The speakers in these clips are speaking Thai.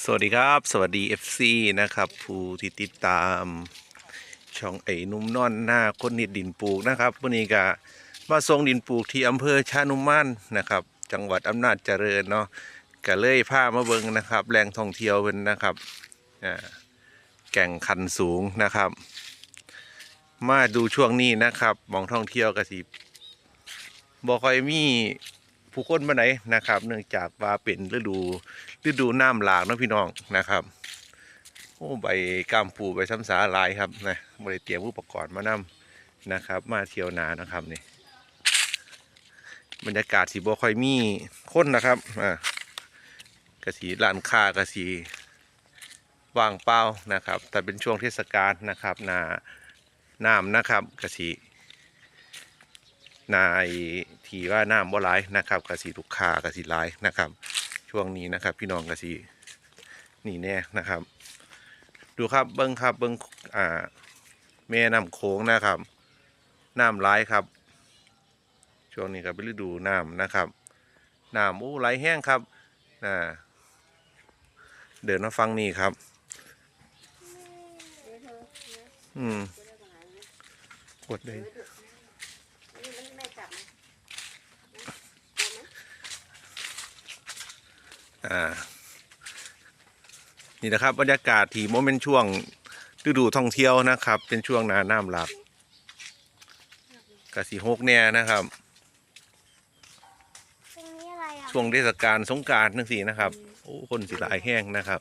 สวัสดีครับ สวัสดี FC นะครับ ผู้ที่ติดตาม ช่องไอ้นุ่มนอนหน้าคนนิดดินปลูกนะครับวันนี้ก็มาส่งดินปลูกที่อำเภอชานุมานนะครับ จังหวัดอำนาจเจริญเนาะก็เลยพามาเบิงนะครับแหล่งท่องเที่ยวเป็นนะครับแก่งคันสูงนะครับ มาดูช่วงนี้นะครับมองท่องเที่ยวก็สิบ่ค่อยมี ผู้คนมาไหนนะครับ เนื่องจากว่าเป็นฤดูฤดูน้ำหลากนะพี่น้องนะครับโอ้ใบกามปูใบซ้ำสาลายครับนะบริเตรียมอุปกรณ์มานำนะครับ มาเที่ยวนานะครับนี่บรรยากาศสีบ่ค่อยมีคนนะครับอ่ากระสีร้านค้ากระสีว่างเปล่านะครับ แต่เป็นช่วงเทศกาลนะครับนาน้ำนะครับกระสี นายทีว่าน้ำบ่หลายนะครับกระสีลูกค้ากระสีหลายนะครับ ช่วงนี้นะครับ พี่น้องกระสินี่แน่นะครับ ดูครับเบิ้งครับเบิ้งอ่าแม่น้ำโค้งนะครับน้ำไหลายครับ ช่วงนี้ก็เป็นฤดูน้ำนะครับน้ำอู้ไหลแห้งครับอ่าเดินมาฟังนี่ครับ อืมกดเลย อ่า นี่นะครับบรรยากาศที่โมเมนช่วงฤดูท่องเที่ยวนะครับ เป็นช่วงหนาน้ำหลักกสีหกเนี่ยนะครับ ตรงนี้อะไรอะช่วงเทศกาลสงกรารทั้งสี่นะครับ โอ้คนสิหลายแห้งนะครับ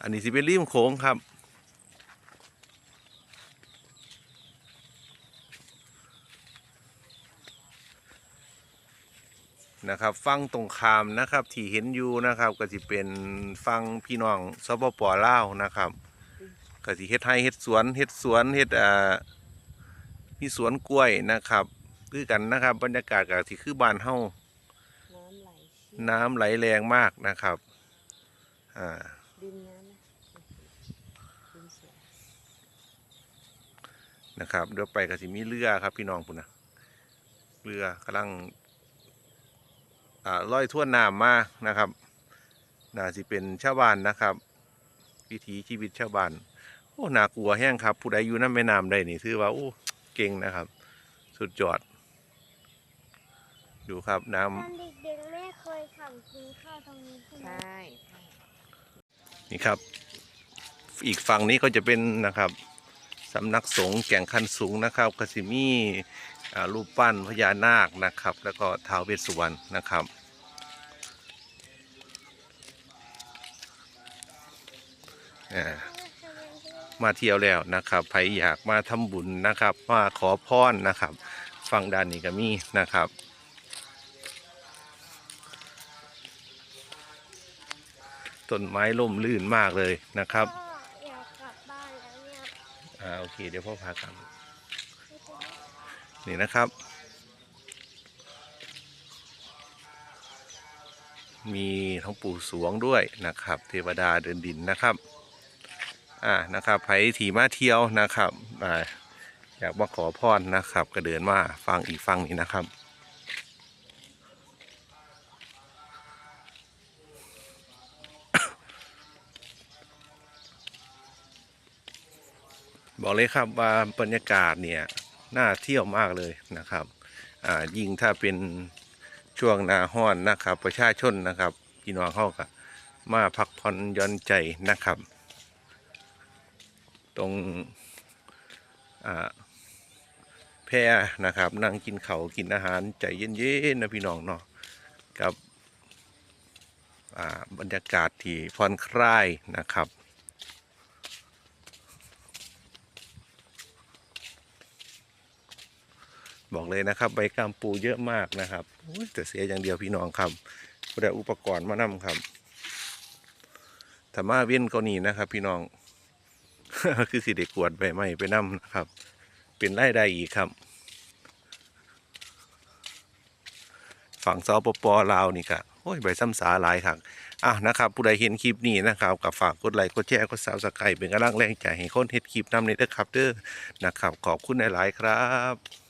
อันนี้สิเป็นริมโขงครับ นะครับฟังตรงคามนะครับ ที่เห็นอยู่นะครับ ก็สิเป็นฟังพี่น้องสปปลาวนะครับก็สิเฮ็ดไร่เฮ็ดสวนเฮ็ดสวนเฮ็ดอ่ามีสวนกล้วยนะครับคือกันนะครับ บรรยากาศก็สิคือบ้านเฮาน้ำไหลเชี่ยวน้ำไหลแรงมากนะครับอ่าดินน้ำนะดินสวยนะครับเดี๋ยวไปก็สิมีเรือครับพี่น้องพุ่นนะเรือกำลังอ่า ลอยทั่วน้ำมานะครับน่าสิเป็นชาวบ้านนะครับ วิถีชีวิตชาวบ้านโอ้น่ากลัวแห้งครับ ผู้ใดอยู่น้ำแม่น้ำได้นี่ถือว่าโอ้เก่งนะครับ สุดยอด ดูครับน้ำตอนเด็กๆแม่เคยขังกินข้าวตรงนี้ใช่ไหมใช่ใช่นี่ครับ อีกฝั่งนี้ก็จะเป็นนะครับสำนักสงฆ์แก่งคันสูงนะครับกสิมีอ่า รูปปั้นพญานาคนะครับ แล้วก็ท้าวเวสสุวรรณนะครับอ่ามาเที่ยวแล้วนะครับใครอยากมาทำบุญนะครับ มาขอพรนะครับฝั่งด้านนี้ก็มีนะครับต้นไม้ล่มลื่นมากเลยนะครับก็อยากกลับบ้านแล้วเนี่ย อ่าโอเค เดี๋ยวพ่อพากลับ นี่นะครับ มีท้องปู่สวงด้วยนะครับ เทวดาเดินดินนะครับอ่านะครับไผ่ถีมาเที่ยวนะครับอ่าอยากมาขอพรนะครับ ก็เดินมาฟังอีกฟังนี้นะครับบอกเลยครับว่าบรรยากาศเนี่ย น่าเที่ยวมากเลยนะครับอ่ายิ่งถ้าเป็นช่วงนาห้อนนะครับ ประชาชนนะครับพี่น้องเข้ากับมาพักผ่อนย่อนใจนะครับ ตรงอ่าแพรนะครับ นั่งกินเขากินอาหารใจเย็นๆนะพี่น้องเนาะกับอ่าบรรยากาศที่ผ่อนคลายนะครับ บอกเลยนะครับ ใบกามปูเยอะมากนะครับแต่เสียอย่างเดียวพี่น้องครับบ่ได้อุปกรณ์มานำครับถ้ามาเว้นก็นี่นะครับ พี่น้อง คือสิเด็กกวดใบไม้ไปนำนะครับ เป็นไร่ได้อีกครับ ฝั่งสปปลาวนี่ก็โอ้ยใบซ้ำสาหลายครับอะนะครับ ผู้ใดเห็นคลิปนี้นะครับกับฝากกดไลค์กดแชร์กดซับสไครต์เป็นกำลังแรงใจให้คนเฮ็ดคลิปนำในเด้อครับเด้อนะครับ ขอบคุณหลาย ๆ ครับ